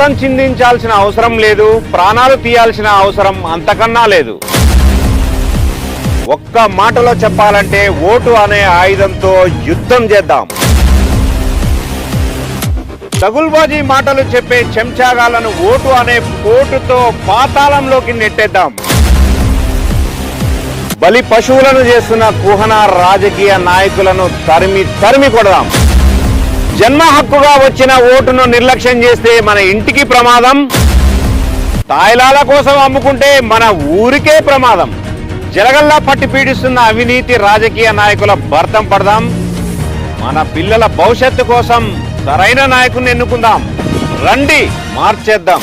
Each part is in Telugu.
రక్తం చిందించాల్సిన అవసరం లేదు ప్రాణాలు తీయాల్సిన అవసరం అంతకన్నా లేదు. ఒక్క మాటలో చెప్పాలంటే ఓటు అనే ఆయుధంతో యుద్ధం చేద్దాం. తగుల్బాజీ మాటలు చెప్పే చెంచాగాలను ఓటు అనే పోటుతో పాతాళంలోకి నెట్టేద్దాం. బలి పశువులను చేస్తున్న కుహన రాజకీయ నాయకులను తరిమి తరిమి కొడదాం. జన్మ హక్కుగా వచ్చిన ఓటును నిర్లక్ష్యం చేస్తే మన ఇంటికి ప్రమాదం. తాయిలాల కోసం అమ్ముకుంటే మన ఊరికే ప్రమాదం. జలగల్లా పట్టి పీడిస్తున్న అవినీతి రాజకీయ నాయకుల భర్తం పడదాం. మన పిల్లల భవిష్యత్తు కోసం సరైన నాయకుని ఎన్నుకుందాం. రండి మార్చేద్దాం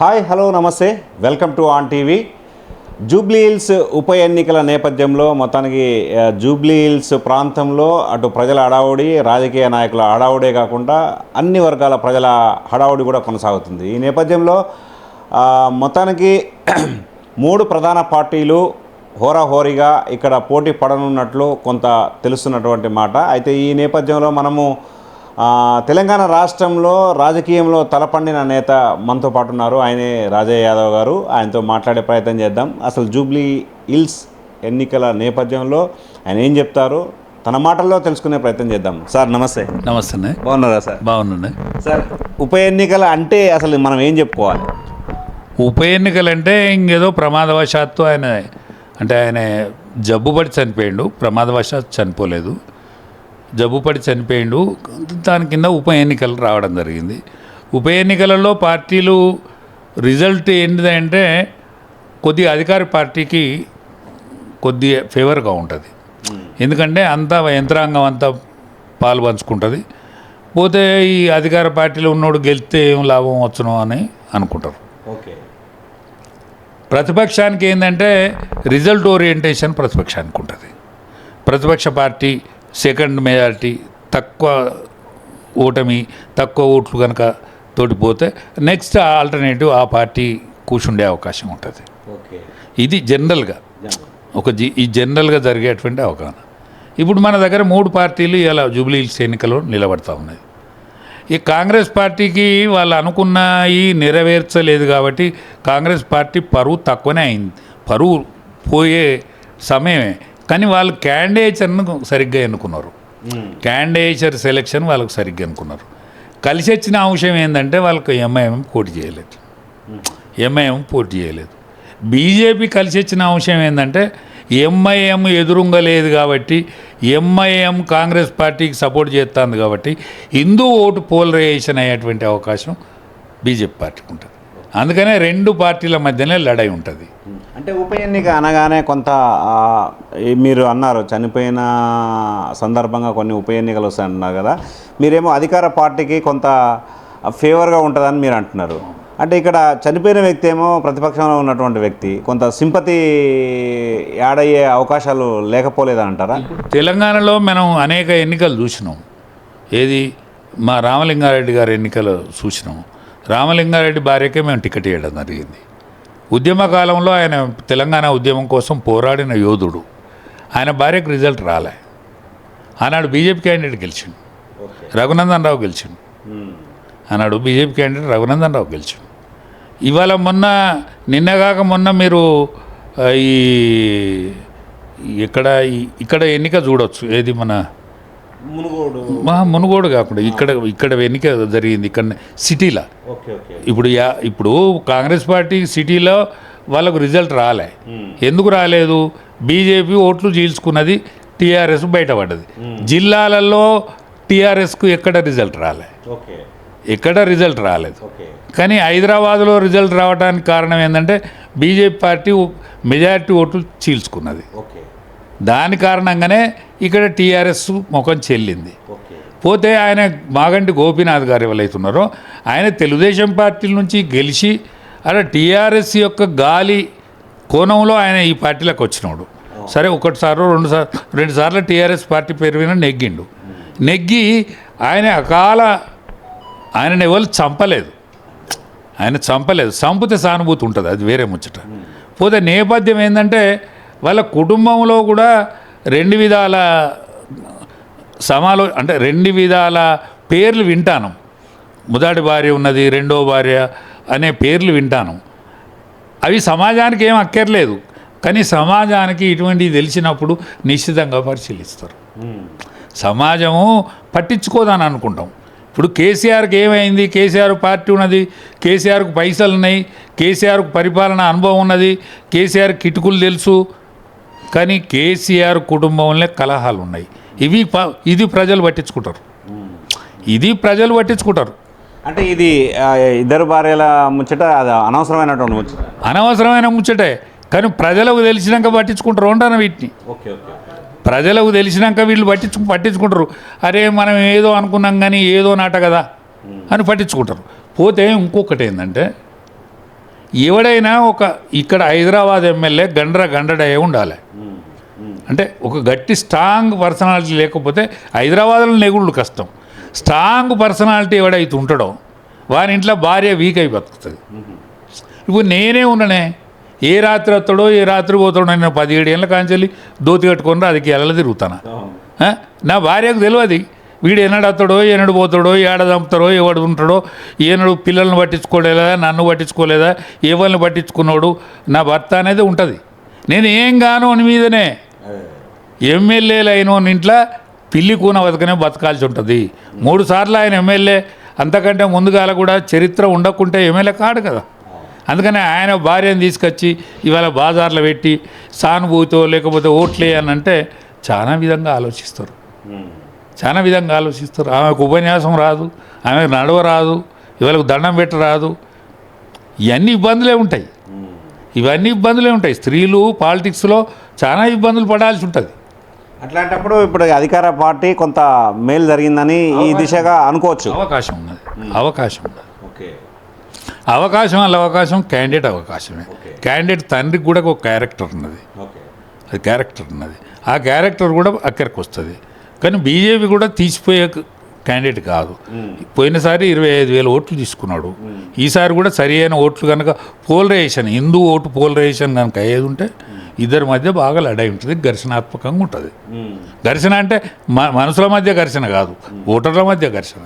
హాయ్ హలో నమస్తే. Welcome to on TV. Jubilee Hills ఉప ఎన్నికల నేపథ్యంలో మొత్తానికి జూబ్లీహిల్స్ జూబ్లీ హిల్స్ ప్రాంతంలో అటు ప్రజల హడావుడి రాజకీయ నాయకుల హడావుడే కాకుండా అన్ని వర్గాల ప్రజల హడావుడి కూడా కొనసాగుతుంది. ఈ నేపథ్యంలో మొత్తానికి మూడు ప్రధాన పార్టీలు హోరాహోరీగా ఇక్కడ పోటీ పడనున్నట్లు కొంత తెలుస్తున్నటువంటి మాట. అయితే ఈ నేపథ్యంలో మనము తెలంగాణ రాష్ట్రంలో రాజకీయంలో తలపండిన నేత మనతో పాటు ఉన్నారు. ఆయనే రాజయ్య యాదవ్ గారు. ఆయనతో మాట్లాడే ప్రయత్నం చేద్దాం. అసలు జూబ్లీ హిల్స్ ఎన్నికల నేపథ్యంలో ఆయన ఏం చెప్తారు? తన మాటల్లో తెలుసుకునే ప్రయత్నం చేద్దాం. సార్ నమస్తే. నమస్తే బాగున్నారా సార్? బాగున్నాయి సార్ ఉప ఎన్నికల అంటే అసలు మనం ఏం చెప్పుకోవాలి? ఉప ఎన్నికలంటే ఇంకేదో ప్రమాదవశాత్తు ఆయన అంటే ఆయన జబ్బుపడి చనిపోయిండు. ప్రమాదవశాత్తు చనిపోలేదు. జబ్బుపడి చనిపోయిండు. దాని కింద ఉప ఎన్నికలు రావడం జరిగింది. ఉప ఎన్నికలలో పార్టీలు రిజల్ట్ ఏంటిదంటే కొద్ది అధికార పార్టీకి కొద్ది ఫేవర్గా ఉంటుంది. ఎందుకంటే అంతా యంత్రాంగం అంతా పాలు పంచుకుంటుంది. పోతే ఈ అధికార పార్టీలో ఉన్నోడు గెలిస్తే ఏం లాభం వచ్చును అని అనుకుంటారు. ఓకే. ప్రతిపక్షానికి ఏంటంటే రిజల్ట్ ఓరియంటేషన్ ప్రతిపక్షానికి ఉంటుంది. ప్రతిపక్ష పార్టీ సెకండ్ మెజారిటీ తక్కువ ఓటమి తక్కువ ఓట్లు కనుక తోటిపోతే నెక్స్ట్ ఆల్టర్నేటివ్ ఆ పార్టీ కూర్చుండే అవకాశం ఉంటుంది. ఓకే. ఇది జనరల్గా. ఒక జి ఈ జనరల్గా జరిగేటువంటి అవగాహన. ఇప్పుడు మన దగ్గర మూడు పార్టీలు ఇలా జూబ్లీ హిల్స్ ఎన్నికలో నిలబడతా ఉన్నాయి. ఈ కాంగ్రెస్ పార్టీకి వాళ్ళు అనుకున్నవి నెరవేర్చలేదు కాబట్టి కాంగ్రెస్ పార్టీ పరువు తక్కువనే అయింది. పరువు పోయే సమయమే కానీ వాళ్ళు క్యాండిడేచర్ను సరిగ్గా ఎన్నుకున్నారు. క్యాండిడేచర్ సెలెక్షన్ వాళ్ళకు సరిగ్గా అనుకున్నారు కలిసి వచ్చిన అంశం ఏంటంటే వాళ్ళకు ఎంఐఎం పోటీ చేయలేదు. ఎంఐఎం పోటీ చేయలేదు. బీజేపీ కలిసి వచ్చిన అంశం ఏంటంటే ఎంఐఎం ఎదురుంగా లేదు కాబట్టి ఎంఐఎం కాంగ్రెస్ పార్టీకి సపోర్ట్ చేస్తుంది కాబట్టి హిందూ ఓటు పోలరైజేషన్ అయ్యేటువంటి అవకాశం బీజేపీ పార్టీకి ఉంటుంది. అందుకనే రెండు పార్టీల మధ్యనే లడై ఉంటుంది. అంటే ఉప ఎన్నిక అనగానే కొంత మీరు అన్నారు చనిపోయిన సందర్భంగా కొన్ని ఉప ఎన్నికలు వస్తాయన్నారు కదా. మీరేమో అధికార పార్టీకి కొంత ఫేవర్గా ఉంటుందని మీరు అంటున్నారు. అంటే ఇక్కడ చనిపోయిన వ్యక్తి ఏమో ప్రతిపక్షంలో ఉన్నటువంటి వ్యక్తి కొంత సింపతి యాడ్ అయ్యే అవకాశాలు లేకపోలేదంటారా? తెలంగాణలో మనం అనేక ఎన్నికలు చూసినాం. ఏది? మా రామలింగారెడ్డి గారి ఎన్నికలు చూసినాం. రామలింగారెడ్డి భార్యకే మేము టికెట్ ఇవ్వడం జరిగింది. ఉద్యమ కాలంలో ఆయన తెలంగాణ ఉద్యమం కోసం పోరాడిన యోధుడు. ఆయన భార్యకు రిజల్ట్ రాలే. ఆనాడు బీజేపీ క్యాండిడేట్ గెలిచిండు. రఘునందన్ రావు గెలిచిండు. ఆనాడు బీజేపీ క్యాండిడేట్ రఘునందన్ రావు గెలిచిండు. ఇవాళ మొన్న నిన్నగాక మొన్న మీరు ఈ ఇక్కడ ఇక్కడ ఎన్నిక చూడొచ్చు. ఏది మన మునుగోడు. మా మునుగోడు కాకుండా ఇక్కడ ఇక్కడ ఎన్నిక జరిగింది ఇక్కడ సిటీలో. ఇప్పుడు యా ఇప్పుడు కాంగ్రెస్ పార్టీ సిటీలో వాళ్ళకు రిజల్ట్ రాలే. ఎందుకు రాలేదు? బీజేపీ ఓట్లు చీల్చుకున్నది టీఆర్ఎస్ బయటపడ్డది. జిల్లాలలో టీఆర్ఎస్కు ఎక్కడ రిజల్ట్ రాలే. ఎక్కడ రిజల్ట్ రాలేదు. కానీ హైదరాబాద్లో రిజల్ట్ రావడానికి కారణం ఏంటంటే బీజేపీ పార్టీ మెజారిటీ ఓట్లు చీల్చుకున్నది. ఓకే. దాని కారణంగానే ఇక్కడ టీఆర్ఎస్ ముఖం చెల్లింది. పోతే ఆయన మాగంటి గోపీనాథ్ గారు ఎవరైతున్నారో ఆయన తెలుగుదేశం పార్టీ నుంచి గెలిచి అలా టీఆర్ఎస్ యొక్క గాలి కోణంలో ఆయన ఈ పార్టీలోకి వచ్చినాడు. సరే ఒకటిసారి రెండు సార్ రెండు సార్లు టీఆర్ఎస్ పార్టీ పేరు మీద నెగ్గిండు. నెగ్గి ఆయన అకాల ఆయనని ఎవరు చంపలేదు. ఆయన చంపలేదు. చంపితే సానుభూతి ఉంటుంది అది వేరే ముచ్చట. పోతే నేపథ్యం ఏంటంటే వాళ్ళ కుటుంబంలో కూడా రెండు విధాల సమాలో అంటే రెండు విధాల పేర్లు వింటాను. మొదటి భార్య ఉన్నది రెండో భార్య అనే పేర్లు వింటాను. అవి సమాజానికి ఏం అక్కర్లేదు. కానీ సమాజానికి ఇటువంటివి తెలిసినప్పుడు నిశ్చితంగా పరిశీలిస్తారు. సమాజము పట్టించుకోదని అనుకుంటాం. ఇప్పుడు కేసీఆర్కి ఏమైంది? కేసీఆర్ పార్టీ ఉన్నది కేసీఆర్కు పైసలు ఉన్నాయి కేసీఆర్కు పరిపాలన అనుభవం ఉన్నది కేసీఆర్ కిటుకులు తెలుసు కానీ కేసీఆర్ కుటుంబంలో కలహాలు ఉన్నాయి. ఇవి ప- ఇది ప్రజలు పట్టించుకుంటారు. ఇది ప్రజలు పట్టించుకుంటారు. అంటే ఇది ఇద్దరు భార్యల ముచ్చట అది అనవసరమైనటువంటి ముచ్చట. అనవసరమైన ముచ్చటే. కానీ ప్రజలకు తెలిసినాక పట్టించుకుంటారు ఉంటాను వీటిని? ఓకే ఓకే ప్రజలకు తెలిసినాక వీళ్ళు పట్టించు పట్టించుకుంటారు. అరే మనం ఏదో అనుకున్నాం కానీ ఏదో నాట కదా అని పట్టించుకుంటారు. పోతే ఇంకొకటి ఏంటంటే ఎవడైనా ఒక ఇక్కడ హైదరాబాద్ ఎమ్మెల్యే గండ్ర గండడయ్యే ఉండాలి. అంటే ఒక గట్టి స్ట్రాంగ్ పర్సనాలిటీ లేకపోతే హైదరాబాద్లో నెగుళ్ళు కష్టం. స్ట్రాంగ్ పర్సనాలిటీ ఎవడైతే ఉంటాడో వారి ఇంట్లో భార్య వీక్ అయి బతుకుతుంది. ఇప్పుడు నేనే ఉన్నానే ఏ రాత్రి వస్తాడో ఏ రాత్రి పోతాడో నేను పదిహేడు ఏళ్ళ కాంచెల్లి దోతి కట్టుకొని అది ఎల్ల తిరుగుతాను? నా భార్యకు తెలియదు వీడు ఎన్నడు వస్తాడో ఎన్నడు పోతాడో ఏడ చంపుతాడో ఎవడు ఉంటాడో ఏనాడు పిల్లల్ని పట్టించుకోలేదా నన్ను పట్టించుకోలేదా ఎవరిని పట్టించుకున్నాడు నా భర్త అనేది ఉంటుంది. నేను ఏం గాను అని మీదనే. ఎమ్మెల్యేలు అయిన ఇంట్లో పిల్లి కూన బతకనే బతకాల్సి ఉంటుంది. మూడు సార్లు ఆయన ఎమ్మెల్యే అంతకంటే ముందుగాల కూడా చరిత్ర ఉండకుంటే ఎమ్మెల్యే కాడు కదా. అందుకని ఆయన భార్యను తీసుకొచ్చి ఇవాళ బాజార్లో పెట్టి సానుభూతో లేకపోతే ఓట్లే అని అంటే చాలా విధంగా ఆలోచిస్తారు. చాలా విధంగా ఆలోచిస్తారు ఆమెకు ఉపన్యాసం రాదు ఆమెకు నడవ రాదు ఇవాళకు దండం పెట్ట రాదు. ఇవన్నీ ఇబ్బందులే ఉంటాయి. ఇవన్నీ ఇబ్బందులే ఉంటాయి. స్త్రీలు పాలిటిక్స్లో చాలా ఇబ్బందులు పడాల్సి ఉంటుంది. అట్లాంటప్పుడు ఇప్పుడు అధికార పార్టీ కొంత మేలు జరిగిందని ఈ దిశగా అనుకోవచ్చు. అవకాశం ఉన్నది. అవకాశం ఉన్నది. ఓకే. అవకాశం వాళ్ళ అవకాశం క్యాండిడేట్ అవకాశమే. క్యాండిడేట్ తండ్రికి కూడా ఒక క్యారెక్టర్ ఉన్నది. అది క్యారెక్టర్ ఉన్నది. ఆ క్యారెక్టర్ కూడా అక్కడికి వస్తుంది. కానీ బీజేపీ కూడా తీసిపోయే క్యాండిడేట్ కాదు. పోయినసారి ఇరవై ఐదు వేల ఓట్లు తీసుకున్నాడు. ఈసారి కూడా సరి అయిన ఓట్లు కనుక పోలరైజేషన్ హిందూ ఓటు పోలరైజేషన్ కనుక అయ్యేది ఉంటే ఇద్దరి మధ్య బాగా లడై ఉంటుంది ఘర్షణాత్మకంగా ఉంటుంది. ఘర్షణ అంటే మ మనుషుల మధ్య ఘర్షణ కాదు ఓటర్ల మధ్య ఘర్షణ.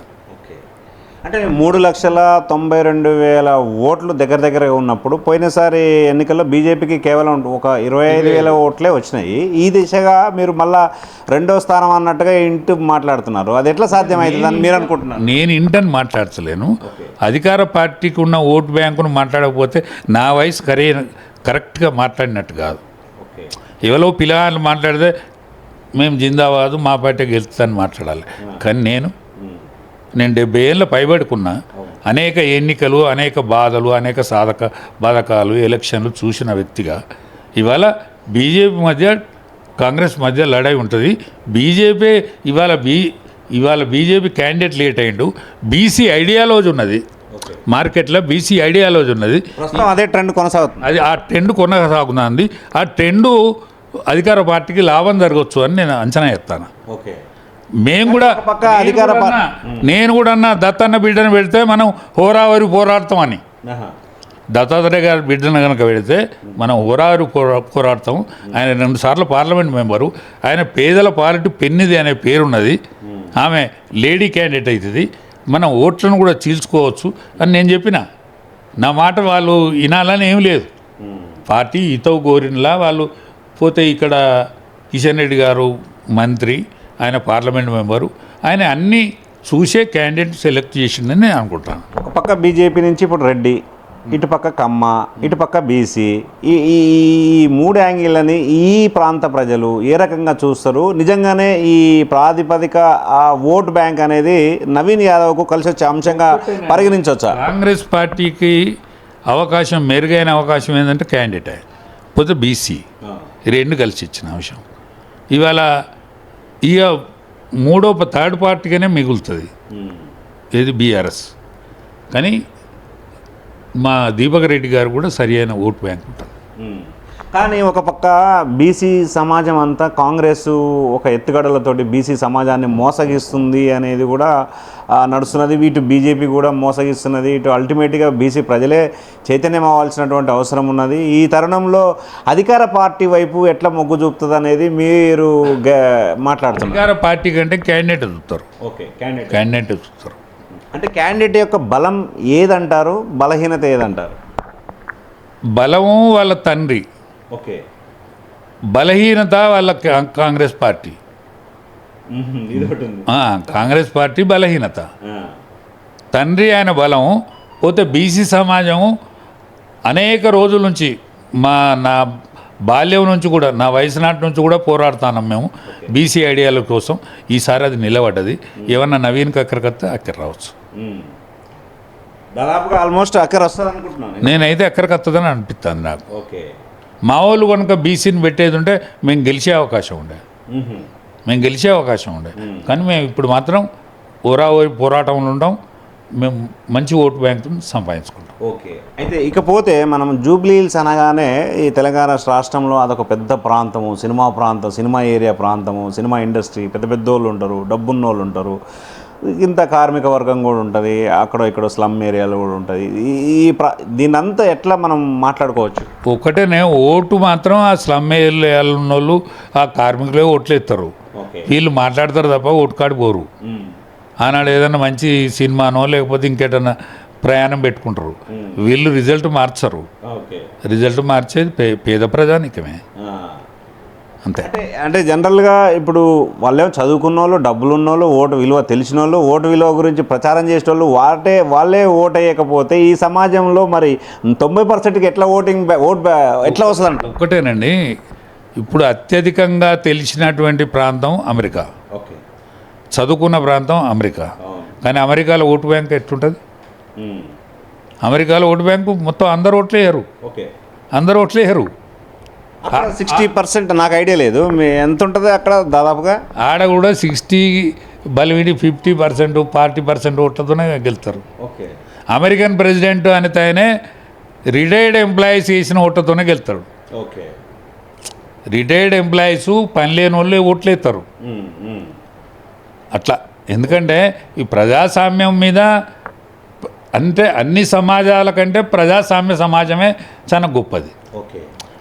అంటే మూడు లక్షల తొంభై రెండు వేల ఓట్లు దగ్గర దగ్గర ఉన్నప్పుడు పోయినసారి ఎన్నికల్లో బీజేపీకి కేవలం ఒక ఇరవై ఐదు వేల ఓట్లే వచ్చినాయి. ఈ దిశగా మీరు మళ్ళా రెండో స్థానం అన్నట్టుగా ఇంటూ మాట్లాడుతున్నారు. అది ఎట్లా సాధ్యమవుతుందని మీరు అనుకుంటున్నారు. నేను ఇంటని మాట్లాడతలేను. అధికార పార్టీకి ఉన్న ఓటు బ్యాంకును మాట్లాడకపోతే నా వయసు కరే కరెక్ట్గా మాట్లాడినట్టు కాదు. ఎవరో పిల్లగాళ్ళు మాట్లాడితే మేము జిందాబాదు మా పార్టీ గెలుస్తుందని మాట్లాడాలి. కానీ నేను నేను డెబ్బై ఏళ్ళ పైబడుకున్నా అనేక ఎన్నికలు అనేక బాధలు అనేక సాధక బాధకాలు ఎలక్షన్లు చూసిన వ్యక్తిగా. ఇవాళ బీజేపీ మధ్య కాంగ్రెస్ మధ్య లడాయి ఉంటుంది. బీజేపీ ఇవాళ బీ ఇవాళ బీజేపీ క్యాండిడేట్ లేట్ అయిండు. బీసీ ఐడియాలజీ ఉన్నది. మార్కెట్లో బీసీ ఐడియాలజీ ఉన్నది. అదే ట్రెండ్ కొనసాగుతుంది. అది ఆ ట్రెండ్ కొనసాగుతుంది. ఆ ట్రెండ్ అధికార పార్టీకి లాభం జరగవచ్చు అని నేను అంచనా ఎత్తాను ఓకే. మేము కూడా పక్క అధికార నేను కూడా అన్నా- దత్తన్న బిడ్డను పెడితే మనం హోరావరి పోరాడతామని. దత్తాత్రేయ గారి బిడ్డను కనుక పెడితే మనం హోరావరి పోరా పోరాడతాం ఆయన రెండు సార్లు పార్లమెంట్ మెంబరు. ఆయన పేదల పాలిటి పెన్నిది అనే పేరున్నది. ఆమె లేడీ క్యాండిడేట్ అవుతుంది మనం ఓట్లను కూడా చీల్చుకోవచ్చు అని నేను చెప్పిన. నా మాట వాళ్ళు వినాలని ఏం లేదు. పార్టీ ఇతవు గోరినలా వాళ్ళు పోతే ఇక్కడ కిషన్ రెడ్డి గారు మంత్రి ఆయన పార్లమెంట్ మెంబరు. ఆయన అన్నీ చూసే క్యాండిడేట్ సెలెక్ట్ చేసిందని నేను అనుకుంటాను. ఒక పక్క బీజేపీ నుంచి ఇప్పుడు రెడ్డి ఇటు పక్క కమ్మ ఇటు పక్క బీసీ ఈ ఈ ఈ మూడు యాంగిల్ని ఈ ప్రాంత ప్రజలు ఏ రకంగా చూస్తారు? నిజంగానే ఈ ప్రాతిపదిక ఆ ఓట్ బ్యాంక్ అనేది నవీన్ యాదవ్కు కలిసి వచ్చే అంశంగా పరిగణించవచ్చా? కాంగ్రెస్ పార్టీకి అవకాశం మెరుగైన అవకాశం ఏంటంటే క్యాండిడేట్. పోతే బీసీ. రెండు కలిసి ఇచ్చిన అంశం. ఇవాళ ఇక మూడో థర్డ్ పార్టీగానే మిగులుతుంది. ఏది బీఆర్ఎస్. కానీ మా దీపక్ రెడ్డి గారు కూడా సరి అయిన ఓట్ బ్యాంక్ ఉంటుంది కానీ ఒక పక్క బీసీ సమాజం అంతా కాంగ్రెస్ ఒక ఎత్తుగడలతోటి బీసీ సమాజాన్ని మోసగిస్తుంది అనేది కూడా నడుస్తున్నది. ఇటు బీజేపీ కూడా మోసగిస్తున్నది. ఇటు అల్టిమేట్గా బీసీ ప్రజలే చైతన్యం అవ్వాల్సినటువంటి అవసరం ఉన్నది. ఈ తరుణంలో అధికార పార్టీ వైపు ఎట్లా మొగ్గు చూపుతుంది అనేది మీరు మాట్లాడుతున్నారు. అధికార పార్టీ కంటే క్యాండిడేట్ చూస్తారు. ఓకే క్యాండిడేట్ క్యాండిడేట్ చూస్తారు. అంటే క్యాండిడేట్ యొక్క బలం ఏదంటారు? బలహీనత ఏదంటారు? బలము వాళ్ళ తండ్రి. ఓకే. బలహీనత వాళ్ళ కాంగ్రెస్ పార్టీ. కాంగ్రెస్ పార్టీ బలహీనత. తండ్రి ఆయన బలం పోతే బీసీ సమాజం అనేక రోజుల నుంచి మా నా బాల్యం నుంచి కూడా నా వయసు నాటి నుంచి కూడా పోరాడుతున్నాం మేము బీసీ ఐడియాల కోసం. ఈసారి అది నిలబడ్డది. ఏమన్నా నవీన్ కక్కరకత్తే అక్కర రావచ్చు. దాదాపుగా ఆల్మోస్ట్ అక్కడ వస్తుంది అనుకుంటున్నాను నేనైతే ఎక్కడికత్తదని అనిపిస్తుంది నాకు. ఓకే. మా వాళ్ళు కనుక బీసీని పెట్టేది ఉంటే మేము గెలిచే అవకాశం ఉండే. మేము గెలిచే అవకాశం ఉండే. కానీ మేము ఇప్పుడు మాత్రం ఓరా పోరాటంలో ఉంటాం మేము మంచి ఓటు బ్యాంకును సంపాదించుకుంటాం. ఓకే. అయితే ఇకపోతే మనం జూబ్లీ హిల్స్ అనగానే ఈ తెలంగాణ రాష్ట్రంలో అదొక పెద్ద ప్రాంతము సినిమా ప్రాంతం సినిమా ఏరియా ప్రాంతము సినిమా ఇండస్ట్రీ పెద్ద పెద్ద వాళ్ళు ఉంటారు డబ్బున్న వాళ్ళు ఉంటారు. ఇంత కార్మిక వర్గం కూడా ఉంటుంది అక్కడ ఇక్కడ స్లమ్ ఏరియాలో కూడా ఉంటుంది. ఈ- ప్ర దీన్నంతా ఎట్లా మనం మాట్లాడుకోవచ్చు? ఒకటేనే ఓటు మాత్రం ఆ స్లమ్ ఏరియాలో ఉన్న వాళ్ళు ఆ కార్మికులే ఓట్లు ఎత్తారు వీళ్ళు మాట్లాడతారు తప్ప ఓటు కాడి పోరు. ఆనాడు ఏదైనా మంచి సినిమానో లేకపోతే ఇంకేటన్నా ప్రయాణం పెట్టుకుంటారు. వీళ్ళు రిజల్ట్ మార్చరు. రిజల్ట్ మార్చేది పే పేద ప్రజానికమే. అంతే. అంటే జనరల్గా ఇప్పుడు వాళ్ళేమో చదువుకున్న వాళ్ళు డబ్బులు ఉన్న వాళ్ళు ఓటు విలువ తెలిసిన వాళ్ళు ఓటు విలువ గురించి ప్రచారం చేసే వాళ్ళు వాటే వాళ్ళే ఓటు వేయకపోతే ఈ సమాజంలో మరి తొంభై పర్సెంట్కి ఎట్లా ఓటింగ్ ఓట్ బ్యా- ఎట్లా వస్తుందంట? ఒకటేనండి ఇప్పుడు అత్యధికంగా తెలిసినటువంటి ప్రాంతం అమెరికా. ఓకే. చదువుకున్న ప్రాంతం అమెరికా. కానీ అమెరికాలో ఓటు బ్యాంక్ ఎట్లుంటుంది? అమెరికాలో ఓటు బ్యాంకు మొత్తం అందరు ఓట్లు వేయరు ఓకే. అందరు ఓట్లు వేయరు అక్కడ సిక్స్టీ పర్సెంట్ నాకు ఐడియా లేదు. మీ ఎంత ఉంటుంది అక్కడ దాదాపుగా? ఆడ కూడా సిక్స్టీ బలివిడి ఫిఫ్టీ పర్సెంట్ ఫార్టీ పర్సెంట్ ఓట్లతోనే గెలుస్తారు. ఓకే. అమెరికన్ ప్రెసిడెంట్ అని ఆయన రిటైర్డ్ ఎంప్లాయీస్ వేసిన ఓట్లతోనే గెలుతాడు. ఓకే. రిటైర్డ్ ఎంప్లాయీస్ పని లేని వాళ్ళు ఓట్లు వేస్తారు అట్లా. ఎందుకంటే ఈ ప్రజాస్వామ్యం మీద అంటే అన్ని సమాజాల కంటే ప్రజాస్వామ్య సమాజమే చాలా గొప్పది. ఓకే.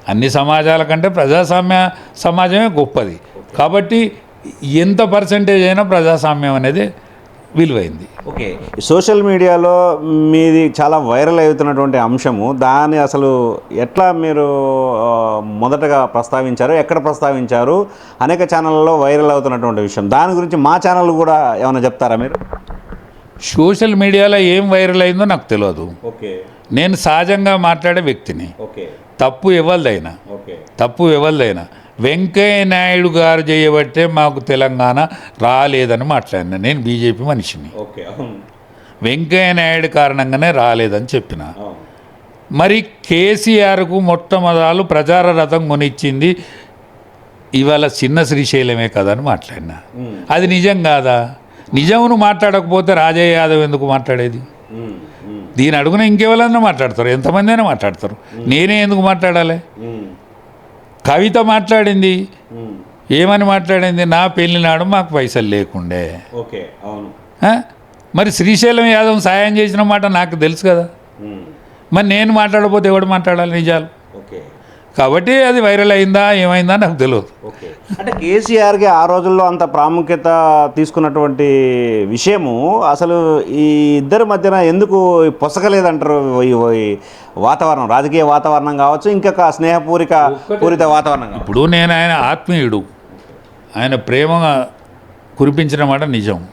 అన్ని సమాజాల కంటే ప్రజాస్వామ్య సమాజమే గొప్పది. కాబట్టి ఎంత పర్సంటేజ్ అయినా ప్రజాస్వామ్యం అనేది విలువైంది. ఓకే. సోషల్ మీడియాలో మీది చాలా వైరల్ అవుతున్నటువంటి అంశము దాన్ని అసలు ఎట్లా మీరు మొదటగా ప్రస్తావించారు ఎక్కడ ప్రస్తావించారు అనేక ఛానళ్ళలో వైరల్ అవుతున్నటువంటి విషయం. దాని గురించి మా ఛానల్ కూడా ఏమైనా చెప్తారా మీరు? సోషల్ మీడియాలో ఏం వైరల్ అయిందో నాకు తెలియదు ఓకే. నేను సహజంగా మాట్లాడే వ్యక్తిని. ఓకే. తప్పు ఎవరిదైనా. ఓకే. తప్పు ఎవరిదైనా. వెంకయ్య నాయుడు గారు చేయబట్టే మాకు తెలంగాణ రాలేదని మాట్లాడినా. నేను బీజేపీ మనిషిని. వెంకయ్య నాయుడు కారణంగానే రాలేదని చెప్పిన. మరి కేసీఆర్కు మొట్టమొదలు ప్రచార రథం కొనిచ్చింది ఇవాళ చిన్న శ్రీశైలమే కదా అని మాట్లాడినా. అది నిజం కాదా? నిజమును మాట్లాడకపోతే రాజయ్య యాదవ్ ఎందుకు మాట్లాడేది? దీని అడుగున ఇంకెవరన్నా మాట్లాడతారు? ఎంతమంది అయినా మాట్లాడతారు. నేనే ఎందుకు మాట్లాడాలి? కవిత మాట్లాడింది. ఏమని మాట్లాడింది? నా పెళ్ళి నాడు మాకు పైసలు లేకుండే. ఓకే అవును. ఆ? మరి శ్రీశైలం యాదవ్ సాయం చేసిన మాట నాకు తెలుసు కదా. మరి నేను మాట్లాడకపోతే ఎవడు మాట్లాడాలి? నిజాలు. కాబట్టి అది వైరల్ అయిందా ఏమైందా నాకు తెలియదు ఓకే. అంటే కేసీఆర్కి ఆ రోజుల్లో అంత ప్రాముఖ్యత తీసుకున్నటువంటి విషయము అసలు ఈ ఇద్దరి మధ్యన ఎందుకు పొసగలేదంటారు ఈ- వాతావరణం? రాజకీయ వాతావరణం కావచ్చు ఇంకా స్నేహపూరిక పూరిత వాతావరణం ఇప్పుడు నేను ఆయన ఆత్మీయుడు. ఆయన ప్రేమగా కురిపించిన మాట నిజం.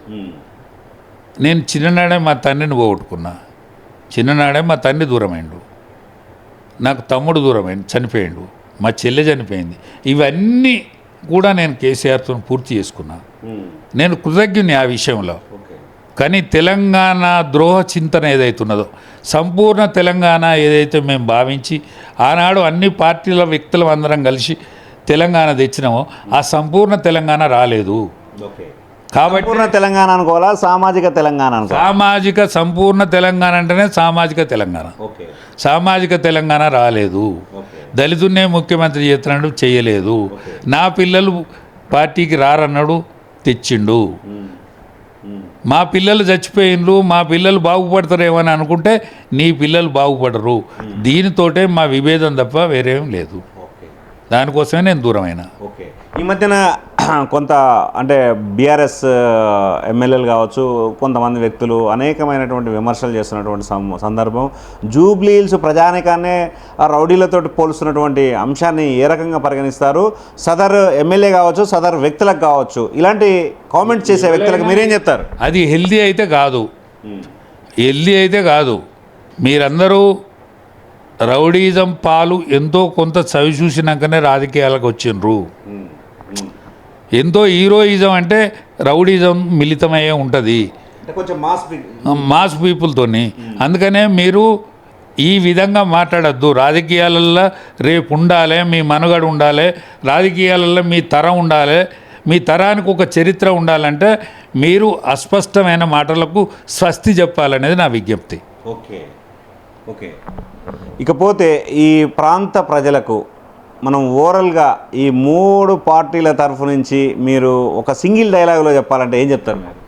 నేను చిన్ననాడే మా తండ్రిని పోగొట్టుకున్నా. చిన్ననాడే మా తండ్రి దూరమైండు. నాకు తమ్ముడు దూరమైంది చనిపోయిండు. మా చెల్లె చనిపోయింది. ఇవన్నీ కూడా నేను కేసీఆర్తో పూర్తి చేసుకున్నా. నేను కృతజ్ఞుని ఆ విషయంలో. కానీ తెలంగాణ ద్రోహ చింతన ఏదైతున్నదో సంపూర్ణ తెలంగాణ ఏదైతే మేము భావించి ఆనాడు అన్ని పార్టీల వ్యక్తులం అందరం కలిసి తెలంగాణ తెచ్చినామో ఆ సంపూర్ణ తెలంగాణ రాలేదు. ఓకే. కాబట్టి తెలంగాణ అనుకోవాలా? సామాజిక తెలంగాణ సామాజిక సంపూర్ణ తెలంగాణ అంటేనే సామాజిక తెలంగాణ. సామాజిక తెలంగాణ రాలేదు. దళితున్నే ముఖ్యమంత్రి చేస్తున్నాడు చేయలేదు. నా పిల్లలు పార్టీకి రారన్నాడు తెచ్చిండు. మా పిల్లలు చచ్చిపోయిండ్రు మా పిల్లలు బాగుపడతారేమో అని అనుకుంటే నీ పిల్లలు బాగుపడరు. దీనితోటే మా విభేదం తప్ప వేరేం లేదు. దానికోసమే నేను దూరమైన. ఓకే. ఈ మధ్యన కొంత అంటే బీఆర్ఎస్ ఎమ్మెల్యేలు కావచ్చు కొంతమంది వ్యక్తులు అనేకమైనటువంటి విమర్శలు చేస్తున్నటువంటి సందర్భం. జూబ్లీహిల్స్ ప్రజానికాన్నే ఆ రౌడీలతోటి పోలుస్తున్నటువంటి అంశాన్ని ఏ రకంగా పరిగణిస్తారు? సదర్ ఎమ్మెల్యే కావచ్చు సదర్ వ్యక్తులకు కావచ్చు ఇలాంటి కామెంట్ చేసే వ్యక్తులకు మీరేం చెప్తారు? అది హెల్దీ అయితే కాదు. హెల్దీ అయితే కాదు. మీరందరూ రౌడీజం పాలు ఎంతో కొంత చవి చూసినాకనే రాజకీయాలకు వచ్చిండ్రు. ఎంతో హీరోయిజం అంటే రౌడీజం మిళితమయ్యే ఉంటుంది. మాస్ పీపుల్తోని అందుకనే మీరు ఈ విధంగా మాట్లాడద్దు. రాజకీయాలల్లో రేపు ఉండాలి మీ మనుగడ ఉండాలి రాజకీయాలలో మీ తరం ఉండాలి మీ తరానికి ఒక చరిత్ర ఉండాలంటే మీరు అస్పష్టమైన మాటలకు స్వస్తి చెప్పాలనేది నా విజ్ఞప్తి. ఓకే. ఓకే. ఇకపోతే ఈ ప్రాంత ప్రజలకు మనం ఓవరాల్గా ఈ మూడు పార్టీల తరఫు నుంచి మీరు ఒక సింగిల్ డైలాగులో చెప్పాలంటే ఏం చెప్తారు మీరు?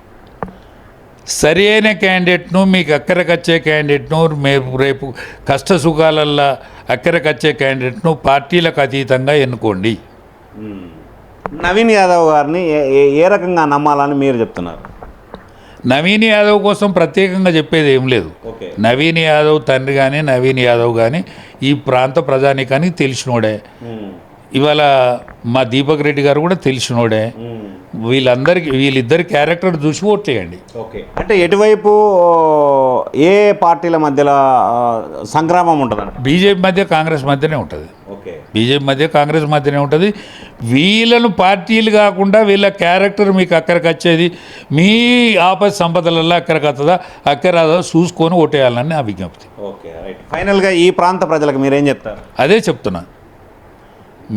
సరి అయిన క్యాండిడేట్ను మీకు అక్కరకొచ్చే క్యాండిడేట్ను మేము రేపు కష్ట సుఖాలల్లో అక్కరకొచ్చే క్యాండిడేట్ను పార్టీలకు అతీతంగా ఎన్నుకోండి. నవీన్ యాదవ్ గారిని ఏ- ఏ- ఏ రకంగా నమ్మాలని మీరు చెప్తున్నారు? నవీన్ యాదవ్ కోసం ప్రత్యేకంగా చెప్పేది ఏం లేదు. ఓకే. నవీన్ యాదవ్ తండ్రి కానీ నవీన్ యాదవ్ కానీ ఈ ప్రాంత ప్రజానికానికి తెలిసినోడే. ఇవాళ మా దీపక్ రెడ్డి గారు కూడా తెలిసినోడే. వీళ్ళందరికీ వీళ్ళిద్దరి క్యారెక్టర్ చూసి ఓట్ చేయండి. ఓకే. అంటే ఎటువైపు ఏ పార్టీల మధ్యలో సంగ్రామం ఉంటుందంట? బీజేపీ మధ్య కాంగ్రెస్ మధ్యనే ఉంటుంది. ఓకే. బీజేపీ మధ్య కాంగ్రెస్ మధ్యనే ఉంటుంది. వీళ్ళను పార్టీలు కాకుండా వీళ్ళ క్యారెక్టర్ మీకు అక్కడికి వచ్చేది మీ ఆపద సంపదలలో అక్కడికి వస్తుందా అక్కర రాదా చూసుకొని ఓటేయాలని నా విజ్ఞప్తి. Okay right. ఫైనల్గా ఈ ప్రాంత ప్రజలకు మీరేం చెప్తారు? అదే చెప్తున్నా.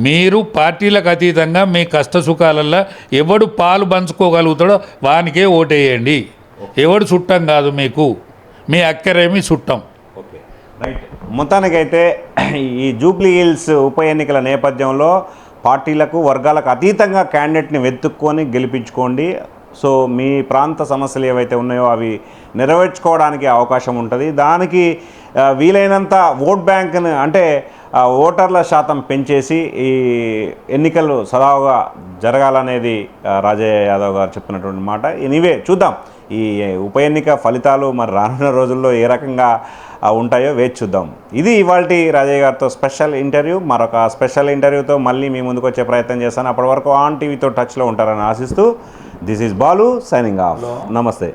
మీరు పార్టీలకు అతీతంగా మీ కష్ట సుఖాలల్లో ఎవడు పాలు పంచుకోగలుగుతాడో వానికే ఓటేయండి. ఎవడు చుట్టం కాదు మీకు. మీ అక్కరేమి చుట్టం ఓకే రైట్. మొత్తానికైతే ఈ జూబ్లీ హిల్స్ ఉప ఎన్నికల నేపథ్యంలో పార్టీలకు వర్గాలకు అతీతంగా క్యాండిడేట్ని వెతుక్కొని గెలిపించుకోండి. సో మీ ప్రాంత సమస్యలు ఏవైతే ఉన్నాయో అవి నెరవేర్చుకోవడానికి అవకాశం ఉంటుంది. దానికి వీలైనంత ఓట్ బ్యాంక్ని అంటే ఆ, ఓటర్ల శాతం పెంచేసి ఈ ఎన్నికలు సదావుగా జరగాలనేది రాజయ్య యాదవ్ గారు చెప్పినటువంటి మాట. ఎనీవే చూద్దాం. ఈ ఉప ఎన్నిక ఫలితాలు మరి రానున్న రోజుల్లో ఏ రకంగా ఉంటాయో వేచి చూద్దాం. ఇది ఇవాళ రాజయ్య గారితో స్పెషల్ ఇంటర్వ్యూ. మరొక స్పెషల్ ఇంటర్వ్యూతో మళ్ళీ మీ ముందుకు వచ్చే ప్రయత్నం చేస్తాను. అప్పటి వరకు ఆన్ టీవీతో టచ్లో ఉంటారని ఆశిస్తూ this is Balu signing off. నమస్తే.